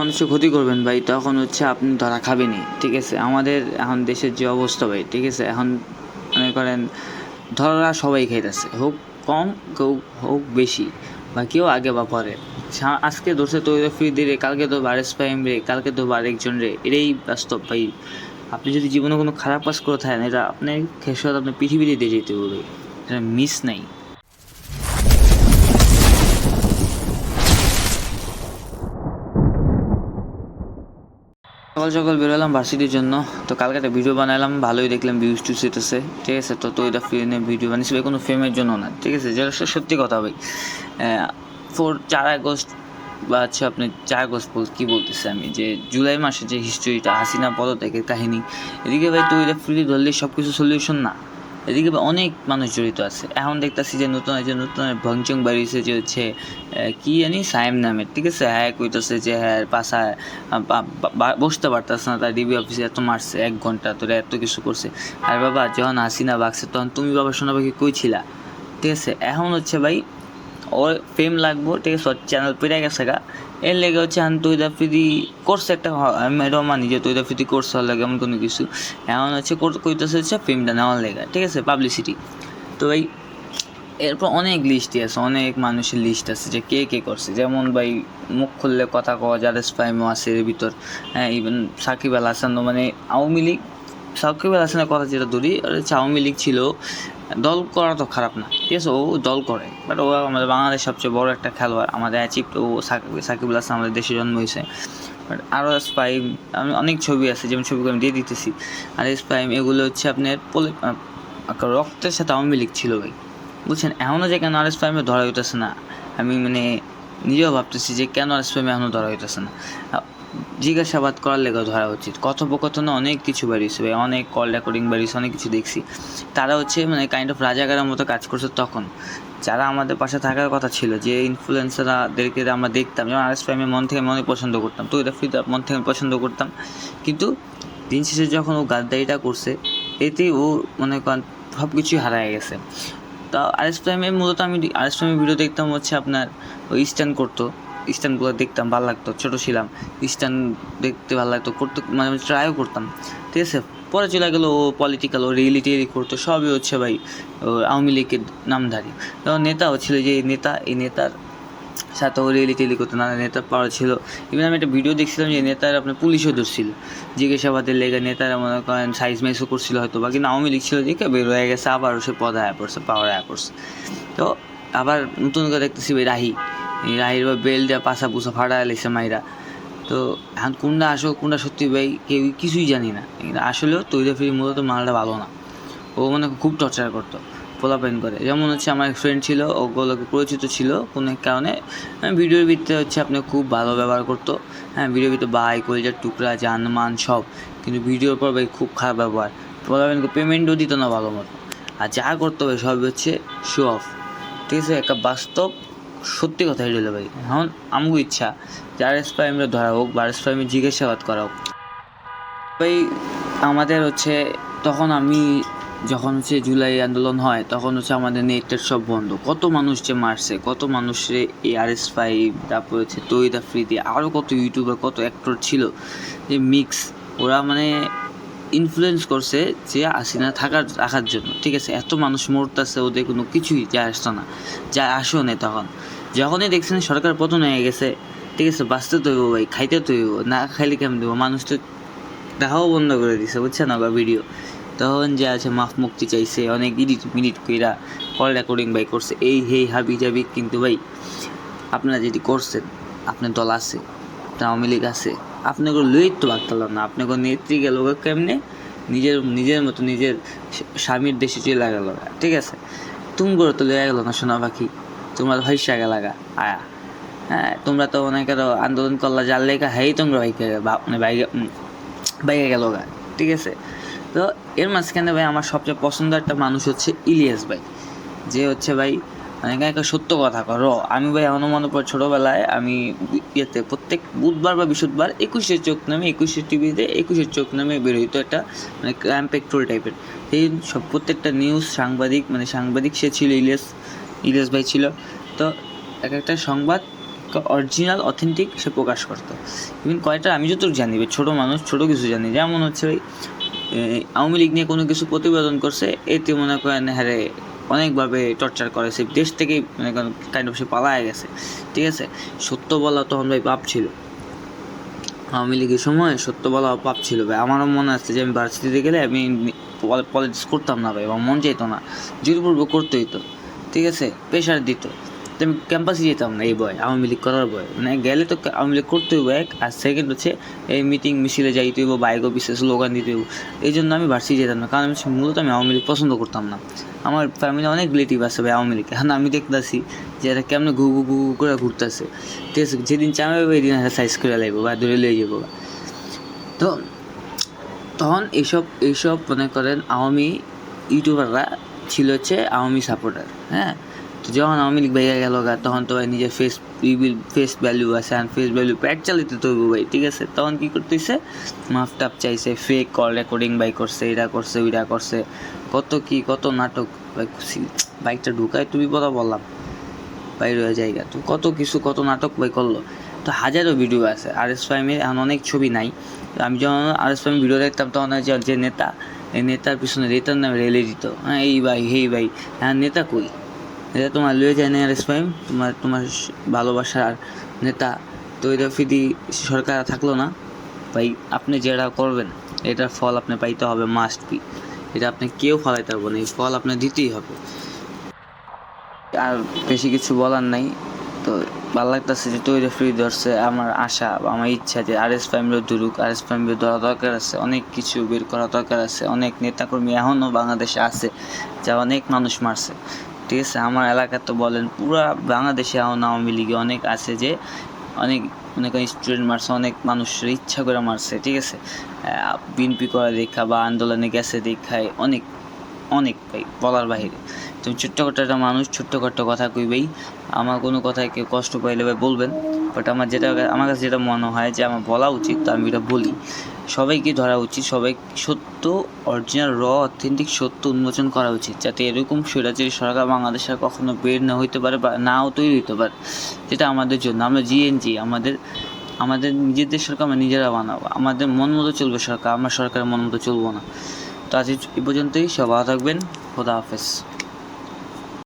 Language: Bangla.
মানুষের ক্ষতি করবেন ভাই, তখন হচ্ছে আপনি ধরা খাবেনই, ঠিক আছে? আমাদের এখন দেশের যে অবস্থা ভাই, ঠিক আছে? এখন মনে করেন ধরা সবাই খাইতেছে, হোক কম, কেউ হোক বেশি, বা কেউ আগে বা পরে। আজকে ধরছে তো ফ্রি দিয়ে কালকে তো বারেস পাইম রে, কালকে তো আরেকজন রে এটাই বাস্তব ভাই। আপনি যদি জীবনে কোনো খারাপ কাজ করে থাকেন, এটা আপনার খেসাদ আপনার পৃথিবীতে দিয়ে যেতে হবে এটা মিস নাই। সকাল সকাল বেরোলাম ভার্সিটির জন্য। তো কালকে একটা ভিডিও বানালাম ভালোই দেখলাম ভিউজ টু সেট আছে ঠিক আছে? তো তো এটা ফিরে নিয়ে ভিডিও বানিয়েছি কোনো ফেমের জন্য না, ঠিক আছে? যেটা সত্যি কথা ভাই। ফোর চার আগস্ট বা হচ্ছে আপনি চার আগস্ট বল কী বলতেছে আমি? যে জুলাই মাসে যে হিস্ট্রিটা হাসিনা পদত্যাগের কাহিনী। এদিকে ভাই, তো এটা ফ্রি ধরলে সব কিছু সলিউশন না। এদিকে অনেক মানুষ জড়িত আছে। এখন দেখতেছি যে নতুন যে নতুন ভংচং বাড়িছে যে হচ্ছে কি জানি সাইম নামের। ঠিক আছে? হ্যাঁ কইতেছে যে হ্যাঁ বা- বসতে পারতেছে না। তার ডিবি অফিসে এত মারছে, এক ঘণ্টা তোরা এত কিছু করছে। আর বাবা, যখন হাসিনা বাগছে, তখন তুমি বাবা শোনাবা কি কইছিলা ঠিক আছে? এখন হচ্ছে ভাই ওর ফেম লাগবো, ঠিক আছে চ্যানেল পেরে গেছে গা। এর লেগে হচ্ছে আন তৈদা ফিদি করছে একটা আমি এটাও মানি যে তৈদা ফিদি করছে ওর লাগে এমন কোনো কিছু। এখন হচ্ছে কইতেছে হচ্ছে ফেমটা নেওয়ার লেগে, ঠিক আছে পাবলিসিটি তো ভাই এরপর অনেক লিস্টই আছে, অনেক মানুষের লিস্ট আছে যে কে কে করছে। যেমন ভাই, মুখ খুললে কথা কওয়া জারেস ফাইমও আছে এর ভিতর। হ্যাঁ ইভেন সাকিব আল হাসানও মানে আওয়ামী লীগ সাকিব আল হাসানের কথা যেটা ধরি হচ্ছে আওয়ামী লীগ ছিল। দল করা তো খারাপ না, ঠিক আছে? ও দল করে বাট ও আমাদের বাংলাদেশ সবচেয়ে বড় একটা খেলোয়াড়। আমাদের অ্যাচিভ ও সাকিব সাকিব আল হাসান আমাদের দেশে জন্ম হয়েছে। বাট আরও স্পাইম আমি অনেক ছবি আছে, যেমন ছবিগুলো আমি দিয়ে দিতেছি। আর স্পাইম এগুলো হচ্ছে আপনার পলি- রক্তের সাথে আওয়ামী লীগ ছিল ভাই। বুঝছেন? এখনও যে কেন আর এস ফাইমে ধরা হইতেছে না, আমি মানে নিজেও ভাবতেছি যে কেন আর এস ফাইমে এখনও ধরা হইতেছে না। জিজ্ঞাসাবাদ করার লেগে ধরা উচিত। কথোপকথনে অনেক কিছু বাড়িয়েছে ভাই, অনেক কল রেকর্ডিং বাড়িয়েছে অনেক কিছু দেখছি। তারা হচ্ছে মানে কাইন্ড অফ রাজাকারের মতো কাজ করছে তখন। যারা আমাদের পাশে থাকার কথা ছিল, যে ইনফ্লুয়েন্সারদেরকে আমরা দেখতাম, যেমন আর এস ফাইমে মন থেকে মনে পছন্দ করতাম, তো এটা ফ্রিতে মন থেকে পছন্দ করতাম। কিন্তু দিন শেষে যখন ও গাদ্দারিটা করছে এতেই ও মনে করেন সব কিছুই হারায় গেছে। তা আরএস প্রাইমে মূলত আমি আর এস প্রাইমের ভিডিও দেখতাম হচ্ছে আপনার ওই স্ট্যান্ড করতো। স্ট্যান্ডগুলো দেখতাম, ভালো লাগতো, ছোটো ছিলাম, স্ট্যান্ড দেখতে ভালো লাগতো, করতে মানে ট্রাইও করতাম। ঠিক আছে? পরে চলে গেলো ও পলিটিক্যাল ও রিয়েলিটি করতো সবই হচ্ছে ভাই আওয়ামী লীগের নামধারী। তখন নেতাও ছিল যে নেতা, এই নেতার সাথে ও রিয়েলি টেলি করতো নানা নেতার পাওয়া ছিল। ইভেন আমি একটা ভিডিও দেখছিলাম যে, নেতার আপনার পুলিশও ধরছিল জিজ্ঞাসাবাদের লেগে নেতারা মনে করেন সাইজ মাইজও করছিল হয়তো বা কিন্তু আওয়ামী লীগ ছিল দেখে বের হয়ে গেছে, আবারও সে পদ আয়া পড়ছে পাওয়ার আয়া পড়ছে তো আবার নতুন করে দেখতেছি ভাই, রাহি। রাহির বা বেল দেওয়া পাশা পুষা ফাটা লেছে মাইরা। তো এখন কোনটা আসো, কোনটা সত্যি ভাই, কেউ কিছুই জানি না। কিন্তু আসলেও তৈরি ফিরি মূলত মালটা ভালো না। ও মানে খুব টর্চার করতো, পোলাপাইন করে। যেমন হচ্ছে আমার এক ফ্রেন্ড ছিল ওগুলোকে পরিচিত ছিল, কোনো এক কারণে ভিডিওর ভিতরে হচ্ছে আপনি খুব ভালো ব্যবহার করতো। হ্যাঁ ভিডিওর ভিতরে বাই, কলজার টুকরা জান মান সব। কিন্তু ভিডিওর পর ভাই খুব খারাপ ব্যবহার। পোলাপাইনকে পেমেন্টও দিত না ভালো মতো। আর যা করতে হবে সব হচ্ছে শো অফ ঠিক আছে, একটা বাস্তব সত্যি কথা হলো ভাই। এখন আমগো ইচ্ছা যে আর এস প্রাইমে ধরা হোক বা আর এস প্রাইমে জিজ্ঞাসাবাদ করা হোক। ভাই, আমাদের হচ্ছে তখন আমি যখন হচ্ছে জুলাই আন্দোলন হয়, তখন হচ্ছে আমাদের নেটের সব বন্ধ। কত মানুষ যে মারছে, কত মানুষে এই আর এস ফাইভ, তারপর হচ্ছে তৈদা ফ্রিদি আরও কত ইউটিউবার, কত অ্যাক্টর ছিল যে মিক্স, ওরা মানে ইনফ্লুয়েন্স করছে যে আসিনা থাকার, রাখার জন্য। ঠিক আছে, এত মানুষ মরতেছে ওদের কোনো কিছুই যা আসতো না যা আসেও নেই তখন। যখনই দেখছেন সরকার পতন হয়ে গেছে, ঠিক আছে, বাঁচতে তো হইব ভাই, খাইতে তো হইব, না খাইলে কেমন দেবো? মানুষ তো দেখাও বন্ধ করে দিছে, বুঝছেন বা ভিডিও তখন যে আছে মাফ মুক্তি চাইছে, অনেক ইডিট মিনিট কইরা কল রেকর্ডিং ভাই করছে। এই, হেই, হাবি জাবি, কিন্তু ভাই, আপনারা যেটি করছেন, আপনার দল আছে, আপনার আওয়ামী লীগ আছে আপনাকে লই তো ভাগতাম না আপনাকে নেত্রী গেল কেমনে? নিজের নিজের মতো নিজের স্বামীর দেশে চলে গেল ঠিক আছে? তুমি করে তো লয়ে গেল না, সোনা পাখি? তোমরা ভাইসা গেলাগা আয়া। হ্যাঁ তোমরা তো অনেক আরও আন্দোলন করলা, যার লেখা হেই তোমরা বাইকে মানে বাইকে বাইকে গেল গা, ঠিক আছে? তো এর মাঝখানে ভাই আমার সবচেয়ে পছন্দ একটা মানুষ হচ্ছে ইলিয়াস ভাই। যে হচ্ছে ভাই মানে একটা সত্য কথা করো আমি ভাই এমনও মনে পড়ে ছোটোবেলায় আমি ইয়েতে প্রত্যেক বুধবার বা বৃহস্পতিবার একুশের চোখ নামে একুশের টিভিতে একুশের চোখ নামে বের হইতো একটা মানে ক্রাইম পেট্রোল টাইপের। সেই সব প্রত্যেকটা নিউজ সাংবাদিক মানে সাংবাদিক সে ছিল ইলিয়াস। ইলিয়াস ভাই ছিল। তো এক একটা সংবাদ অরিজিনাল অথেন্টিক সে প্রকাশ করতো। ইভেন কয়টা আমি যতটুকু জানি ছোটো মানুষ ছোটো কিছু জানি। যেমন হচ্ছে এই আওয়ামী লীগ নিয়ে কোনো কিছু প্রতিবেদন করছে, এতে মনে করেন হ্যারে অনেকভাবে টর্চার করে সে দেশ থেকেই মনে করেন কাইন্ড অফ সে পালায় গেছে। ঠিক আছে? সত্য বলা তখন ভাই পাপ ছিল। আওয়ামী লীগের সময় সত্য বলা পাপ ছিল ভাই। আমারও মনে আছে যে আমি ভার্সিটিতে গেলে আমি পলিটিক্স করতাম না ভাই, আমার মন চাইতো না। জোরপূর্ব করতে হইতো। ঠিক আছে? প্রেশার দিত। তো আমি ক্যাম্পাসে যেতাম না এই বয়, আওয়ামী লীগ করার বয়। মানে গেলে তো আওয়ামী লীগ করতে হইব এক, আর সেকেন্ড হচ্ছে এই মিটিং মিছিলে যাইতে হইব বাইক অফিসে স্লোগান দিতে হইব। এই জন্য আমি ভার্সিটি যেতাম না, কারণ আমি মূলত আমি আওয়ামী লীগ পছন্দ করতাম না। আমার ফ্যামিলি অনেক রিলেটিভ আছে ভাই আওয়ামী লীগ। এখন আমি দেখতেছি যে এটা কেমনে ঘু ঘু ঘু করে ঘুরতেছে। ঠিক আছে? যেদিন চামাবে ওই দিন সাইজ করে লাগবো বা ধরে লয়ে যাব। তো তখন এইসব এইসব মনে করেন আওয়ামী ইউটিউবাররা ছিল হচ্ছে আওয়ামী সাপোর্টার হ্যাঁ? তো যখন আওয়ামী লীগ বাইরে গেল গা, তখন তো ভাই নিজের ফেস ফেস ভ্যালু আছে, আর ফেস ভ্যালু প্যাট চালিতে তো ভাই, ঠিক আছে? তখন কী করতেছে? মাফ টাপ চাইছে ফেক কল রেকর্ডিং বাই করছে, এটা করছে, ওইটা করছে, কত কি, কত নাটক বাইকটা ঢুকায় তুমি কথা বললাম, বাইরে হয়ে জায়গা তো কত কিছু, কত নাটক ভাই করল, তো হাজারো ভিডিও আছে আর এস ফাইমের এখন অনেক ছবি নাই আমি যখন আর এস ফাইম ভিডিও দেখতাম তখন যে নেতা এই নেতার পিছনে নেতার নামে রেলে দিত। হ্যাঁ এই ভাই হেই ভাই। হ্যাঁ নেতা কই? এটা তোমার লয়ে যায় না ফাইম তোমার তোমার ভালোবাসার নেতা। তো এটা ফিদি সরকার থাকল না। ভাই, আপনি যেটা করবেন, এটার ফল আপনি পাইতে হবে মাস্ট বি এটা আপনি কেউ ফলাইতে পারব না, এই ফল আপনি দিতেই হবে। আর বেশি কিছু বলার নাই। তো ভালো লাগতেছে যে তৈরি ফ্রি ধরছে, আমার আশা, আমার ইচ্ছা যে আর এস ফ্যামিলি ধরুক আর এস ফ্যামিলি ধরা দরকার আছে, অনেক কিছু বের করা দরকার আছে, অনেক নেতাকর্মী এখনও বাংলাদেশে আছে, যা অনেক মানুষ মারছে। ঠিক আছে, আমার এলাকা তো বলেন, পুরা বাংলাদেশে এখন আওয়ামী লীগে অনেক আছে যে অনেক অনেক স্টুডেন্ট মারছে, অনেক মানুষের ইচ্ছা করে মারছে, ঠিক আছে? বিএনপি করা দেখা বা আন্দোলনে গেছে দেখায় অনেক অনেক বলার বাহিরে। তুমি ছোট্ট ছোট্ট একটা মানুষ ছোট্ট ছোট্ট কথা কইবেই। আমার কোনো কথায় কেউ কষ্ট পাইলে ভাই বলবেন বাট আমার যেটা, আমার কাছে যেটা মনে হয় যে আমার বলা উচিত, তো আমি এটা বলি। সবাইকে ধরা উচিত, সবাই সত্য অরিজিনাল র অথেন্টিক সত্য উন্মোচন করা উচিত, যাতে এরকম স্বৈরাচারী সরকার বাংলাদেশে আর কখনো বের না হইতে পারে বা নাও তৈরি হতে পারে। যেটা আমাদের জন্য, আমরা জিএনজি আমাদের আমাদের নিজেদের সরকার আমরা নিজেরা বানাবো, আমাদের মন মতো চলবে সরকার, আমরা সরকারের মন মতো চলবো না। তো আজ এ পর্যন্তই সব ভালো থাকবেন, খোদা হাফেজ।